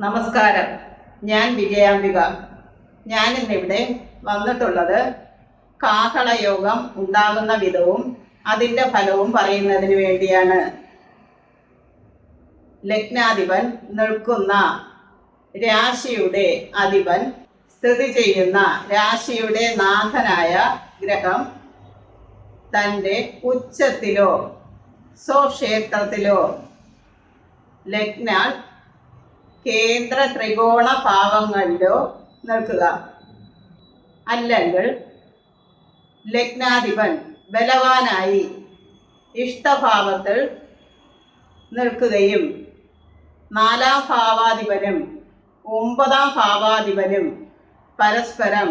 നമസ്കാരം. ഞാൻ വിജയാംബിക. ഞാൻ ഇന്നിവിടെ വന്നിട്ടുള്ളത് കാഹളയോഗം ഉണ്ടാകുന്ന വിധവും അതിന്റെ ഫലവും പറയുന്നതിന് വേണ്ടിയാണ്. ലഗ്നാധിപൻ നിൽക്കുന്ന രാശിയുടെ അധിപൻ സ്ഥിതി ചെയ്യുന്ന രാശിയുടെ നാഥനായ ഗ്രഹം തന്റെ ഉച്ചത്തിലോ സ്വക്ഷേത്രത്തിലോ ലഗ്നാൽ കേന്ദ്ര ത്രികോണ ഭാവങ്ങളിലോ നിൽക്കുക. അല്ലെങ്കിൽ ലഗ്നാധിപൻ ബലവാനായി ഇഷ്ടഭാവത്തിൽ നിൽക്കുകയും നാലാം ഭാവാധിപനും ഒമ്പതാം ഭാവാധിപനും പരസ്പരം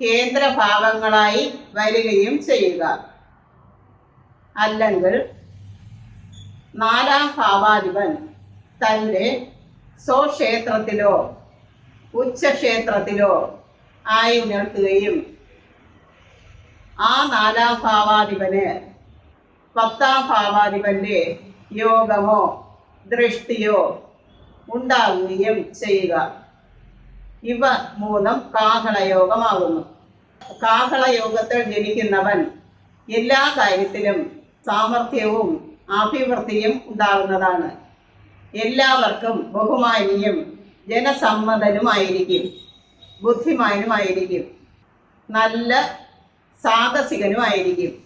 കേന്ദ്രഭാവങ്ങളായി വരികയും ചെയ്യുക. അല്ലെങ്കിൽ നാലാം ഭാവാധിപൻ തന്റെ സ്വക്ഷേത്രത്തിലോ ഉച്ചക്ഷേത്രത്തിലോ ആയി നിൽക്കുകയും ആ നാലാം ഭാവാധിപന് പത്താം ഭാവാധിപന്റെ യോഗമോ ദൃഷ്ടിയോ ഉണ്ടാവുകയും ചെയ്യുക. ഇവ മൂന്നും കാഹളയോഗമാകുന്നു കാഹളയോഗത്തിൽ ജനിക്കുന്നവൻ എല്ലാ കാര്യത്തിലും സാമർഥ്യവും അഭിവൃദ്ധിയും ഉണ്ടാകുന്നതാണ്. എല്ലാവർക്കും ബഹുമാനിയും ജനസമ്മതനുമായിരിക്കും ബുദ്ധിമാനുമായിരിക്കും നല്ല സാഹസികനുമായിരിക്കും.